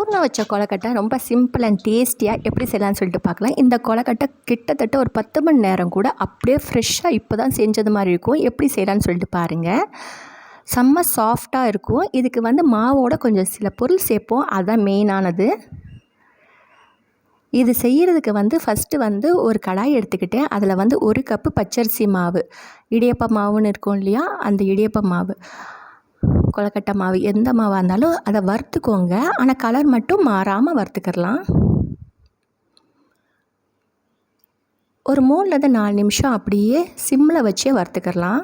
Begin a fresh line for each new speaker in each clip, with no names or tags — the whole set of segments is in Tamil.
பூர்ணம் வச்ச கொலக்கட்டை ரொம்ப சிம்பிள் அண்ட் டேஸ்டியாக எப்படி செய்யலாம்னு சொல்லிட்டு பார்க்கலாம். இந்த கொலக்கட்டை கிட்டத்தட்ட ஒரு பத்து மணி நேரம் கூட அப்படியே ஃப்ரெஷ்ஷாக இப்போ தான் செஞ்சது மாதிரி இருக்கும். எப்படி செய்யலாம்னு சொல்லிட்டு பாருங்கள் செம்ம சாஃப்டாக இருக்கும். இதுக்கு வந்து மாவோட கொஞ்சம் சில பொருள் சேர்ப்போம். அதுதான் மெயினானது இது செய்கிறதுக்கு வந்து ஃபஸ்ட்டு வந்து ஒரு கடாய் எடுத்துக்கிட்டேன். அதில் வந்து ஒரு கப்பு பச்சரிசி மாவு இடியப்ப மாவுன்னு இருக்கும் இல்லையா? அந்த இடியப்ப மாவு. கொலக்கட்டை மாவு எந்த மாவாக இருந்தாலும் அதை வறுத்துக்கோங்க. ஆனால் கலர் மட்டும் மாறாமல் வறுத்துக்கிடலாம். ஒரு மூணுலேருந்து நாலு நிமிஷம் அப்படியே சிம்மில் வச்சே வறுத்துக்கிடலாம்.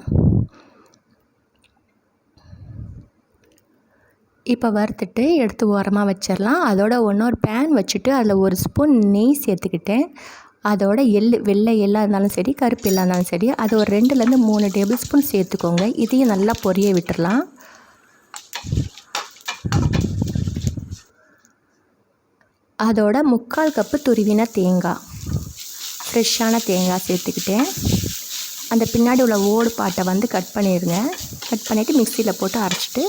இப்போ வறுத்துட்டு எடுத்து ஓரமாக வச்சிடலாம். அதோட ஒன்றொரு பேன் வச்சுட்டு அதில் ஒரு ஸ்பூன் நெய் சேர்த்துக்கிட்டேன். அதோட எள் வெள்ளை எள்ளாக இருந்தாலும் சரி கருப்பு எல்லாம் இருந்தாலும் சரி அது ஒரு ரெண்டுலேருந்து மூணு டேபிள் ஸ்பூன் சேர்த்துக்கோங்க. இதையும் நல்லா பொரிய விட்டுடலாம். அதோட முக்கால் கப்பு துருவின தேங்காய் ஃப்ரெஷ்ஷான தேங்காய் சேர்த்துக்கிட்டேன். அந்த பின்னாடி உள்ள ஓடு பாட்டை வந்து கட் பண்ணிடுங்க கட் பண்ணிவிட்டு மிக்சியில் போட்டு அரைச்சிட்டு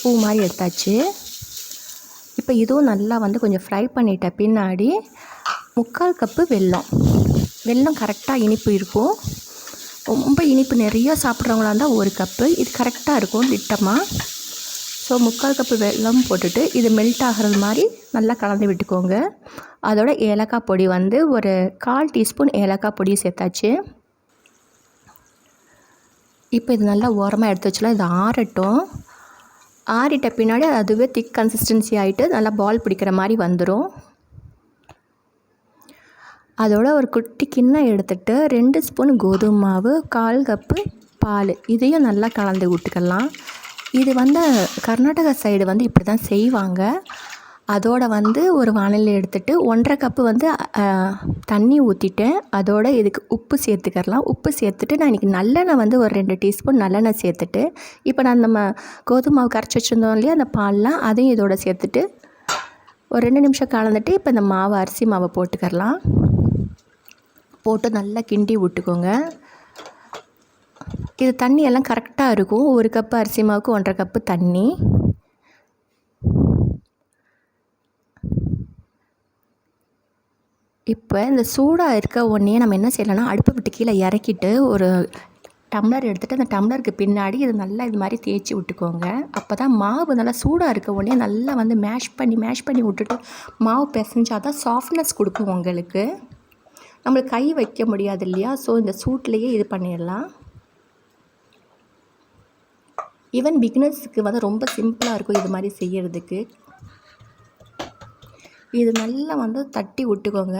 பூ மாதிரி எடுத்தாச்சு. இப்போ இதுவும் நல்லா வந்து கொஞ்சம் ஃப்ரை பண்ணிட்ட பின்னாடி முக்கால் கப்பு வெல்லம். வெல்லம் கரெக்டாக இனிப்பு இருக்கும். ரொம்ப இனிப்பு நிறையா சாப்பிட்றவங்களா இருந்தால் ஒரு கப்பு. இது கரெக்டாக இருக்கும் திட்டமாக ஸோ முக்கால் கப்பு வெல்லம் போட்டுட்டு இது மெல்ட் ஆகிறது மாதிரி நல்லா கலந்து விட்டுக்கோங்க. அதோட ஏலக்காய் பொடி வந்து ஒரு கால் டீஸ்பூன் ஏலக்காய் பொடி சேர்த்தாச்சு. இப்போ இது நல்லா ஓரமாக எடுத்து வச்சுலாம் இது ஆறட்டும். ஆறிட்ட பின்னாடி அதுவே திக் கன்சிஸ்டன்சி ஆகிட்டு நல்லா பால் பிடிக்கிற மாதிரி வந்துடும் அதோட ஒரு குட்டி கிண்ணம் எடுத்துகிட்டு ரெண்டு ஸ்பூன் கோதுமை மாவு கால் கப்பு பால் இதையும் நல்லா கலந்து விட்டுக்கலாம். இது வந்து கர்நாடகா சைடு வந்து இப்படி தான் செய்வாங்க. அதோட வந்து ஒரு வானிலை எடுத்துகிட்டு ஒன்றரை கப்பு வந்து தண்ணி ஊற்றிட்டேன் அதோட இதுக்கு உப்பு சேர்த்துக்கிறலாம். உப்பு சேர்த்துட்டு நான் இன்றைக்கி நல்லெண்ணெய் வந்து ஒரு ரெண்டு டீஸ்பூன் நல்லெண்ணெய் சேர்த்துட்டு இப்போ நான் நம்ம கோதுமை மாவு கரைச்சி வச்சுருந்தோம் இல்லையா அந்த பால்லாம் அதையும் இதோட சேர்த்துட்டு ஒரு ரெண்டு நிமிஷம் கலந்துட்டு இப்போ இந்த மாவு அரிசி மாவை போட்டுக்கிறலாம். போட்டு நல்லா கிண்டி விட்டுக்கோங்க. இது தண்ணி எல்லாம் கரெக்டாக இருக்கும். ஒரு கப்பு அரிசி மாவுக்கு ஒன்றரை கப்பு தண்ணி. இப்போ இந்த சூடாக இருக்க உடனே நம்ம என்ன செய்யலாம்னா அடுப்பை விட்டு கீழே இறக்கிட்டு ஒரு டம்ளர் எடுத்துகிட்டு அந்த டம்ளருக்கு பின்னாடி இது நல்லா இது மாதிரி தேய்ச்சி விட்டுக்கோங்க. அப்போ தான் மாவு நல்லா சூடாக இருக்க உடனே நல்லா வந்து மேஷ் பண்ணி மேஷ் பண்ணி விட்டுட்டு மாவு பிசைஞ்சால் தான் சாஃப்ட்னஸ் கொடுக்கும் உங்களுக்கு. நம்மளுக்கு கை வைக்க முடியாது இல்லையா? ஸோ இந்த சூட்லேயே இது பண்ணிடலாம். ஈவன் பிகினர்ஸுக்கு வந்து ரொம்ப சிம்பிளாக இருக்கும் இது மாதிரி செய்கிறதுக்கு இது நல்லா வந்து தட்டி விட்டுக்கோங்க.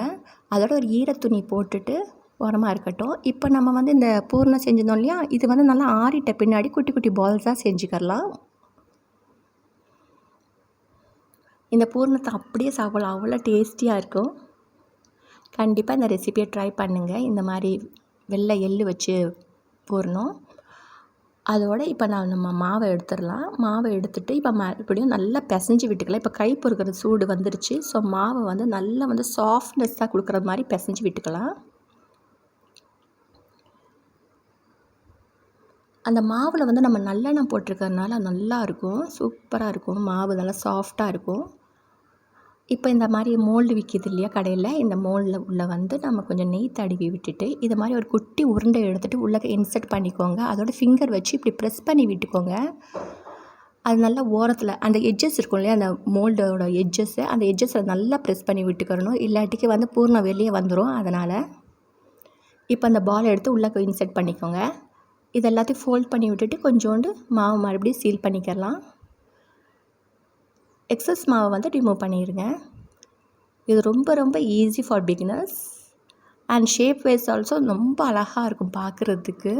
அதோட ஒரு ஈரத்துணி போட்டுட்டு உரமாக இருக்கட்டும். இப்போ நம்ம வந்து இந்த பூர்ணம் செஞ்சிருந்தோம் இல்லையா? இது வந்து நல்லா ஆறிட்ட பின்னாடி குட்டி குட்டி பால்ஸாக செஞ்சுக்கலாம் இந்த பூர்ணத்தை அப்படியே சாப்பிடலாம். அவ்வளோ டேஸ்டியாக இருக்கும். கண்டிப்பாக இந்த ரெசிபியை ட்ரை பண்ணுங்கள் இந்த மாதிரி வெள்ளை எள்ளு வச்சு பூர்ணம் அதோட இப்போ நான் நம்ம மாவை எடுத்துடலாம். மாவை எடுத்துகிட்டு இப்போ மறுபடியும் நல்லா பிசைஞ்சு விட்டுக்கலாம். இப்போ கை பொறுக்கிற சூடு வந்துருச்சு. ஸோ மாவை வந்து நல்லா வந்து சாஃப்ட்னஸ்ஸாக கொடுக்குற மாதிரி பிசைஞ்சு விட்டுக்கலாம். அந்த மாவில் வந்து நம்ம நல்லெண்ணெய் போட்டிருக்கறதுனால நல்லாயிருக்கும் சூப்பராக இருக்கும். மாவு நல்லா சாஃப்டாக இருக்கும். இப்போ இந்த மாதிரி மோல்டு விற்கிது இல்லையா கடையில் இந்த மோல்டில் உள்ளே வந்து நம்ம கொஞ்சம் நெய் தடவி விட்டுட்டு இது மாதிரி ஒரு குட்டி உருண்டை எடுத்துகிட்டு உள்ளே இன்சர்ட் பண்ணிக்கோங்க. அதோட ஃபிங்கர் வச்சு இப்படி ப்ரெஸ் பண்ணி விட்டுக்கோங்க. அது நல்லா ஓரத்தில் அந்த எட்ஜஸ் இருக்கும் இல்லையா அந்த மோல்டோட எட்ஜஸ்ஸு அந்த எட்ஜஸில் நல்லா ப்ரெஸ் பண்ணி விட்டுக்கிறணும் இல்லாட்டிக்கு வந்து பூர்ணம் வெளியே வந்துடும் அதனால் இப்போ அந்த பால் எடுத்து உள்ளே இன்சர்ட் பண்ணிக்கோங்க. இது எல்லாத்தையும் ஃபோல்ட் பண்ணி விட்டுட்டு கொஞ்சோண்டு மாவு மறுபடியும் சீல் பண்ணிக்கலாம் எக்ஸஸ் மாவை வந்து ரிமூவ் பண்ணிடுங்க இது ரொம்ப ரொம்ப easy for beginners and shape wise also ரொம்ப அழகாக இருக்கும் பார்க்குறதுக்கு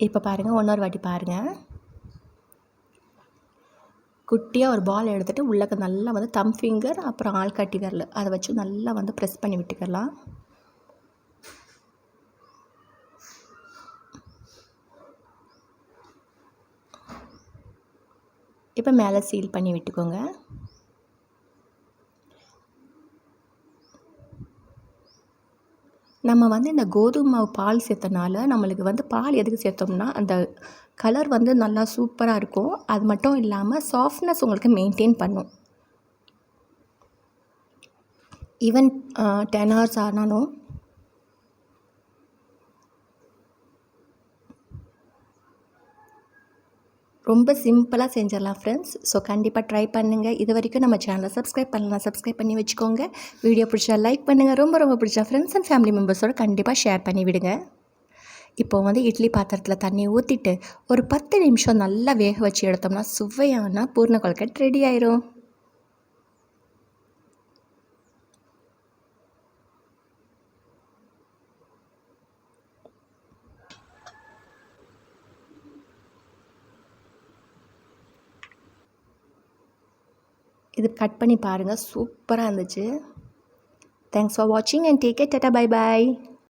இப்போ பாருங்கள் ஒன்றொரு வாட்டி பாருங்கள் குட்டியாக ஒரு பால் எடுத்துகிட்டு உள்ளக்க நல்லா வந்து தம் ஃபிங்கர் அப்புறம் ஆள்காட்டி விரல். அதை வச்சு நல்லா வந்து ப்ரெஸ் பண்ணி விட்டுக்கலாம். இப்போ மேலே சீல் பண்ணி விட்டுக்கோங்க. நம்ம வந்து இந்த கோதுமை மாவு பால் சேர்த்தனால நம்மளுக்கு வந்து பால் எதுக்கு சேர்த்தோம்னா அந்த கலர் வந்து நல்லா சூப்பராக இருக்கும். அது மட்டும் இல்லாமல் சாஃப்ட்னஸ் உங்களுக்கு மெயின்டைன் பண்ணும். ஈவன் டென் ஹவர்ஸ் ஆனாலும் ரொம்ப சிம்பிளாக செஞ்சிடலாம் ஃப்ரெண்ட்ஸ் ஸோ கண்டிப்பாக ட்ரை பண்ணுங்கள் இது வரைக்கும் நம்ம சேனலை சப்ஸ்கிரைப் பண்ணலாம் சப்ஸ்கிரைப் பண்ணி வச்சுக்கோங்க. வீடியோ பிடிச்சா லைக் பண்ணுங்கள் ரொம்ப ரொம்ப பிடிச்சா ஃப்ரெண்ட்ஸ் அண்ட் ஃபேமிலி மெம்பர்ஸோடு கண்டிப்பாக ஷேர் பண்ணி விடுங்க. இப்போ வந்து இட்லி பாத்திரத்தில் தண்ணி ஊற்றிட்டு ஒரு பத்து நிமிஷம் நல்லா வேக வச்சு எடுத்தோம்னா சுவையான பூர்ண கொழுக்கட் ரெடி ஆயிரும். இது கட் பண்ணி பாருங்கள் சூப்பராக இருந்துச்சு. தேங்க்ஸ் ஃபார் வாட்சிங் and take care tata bye bye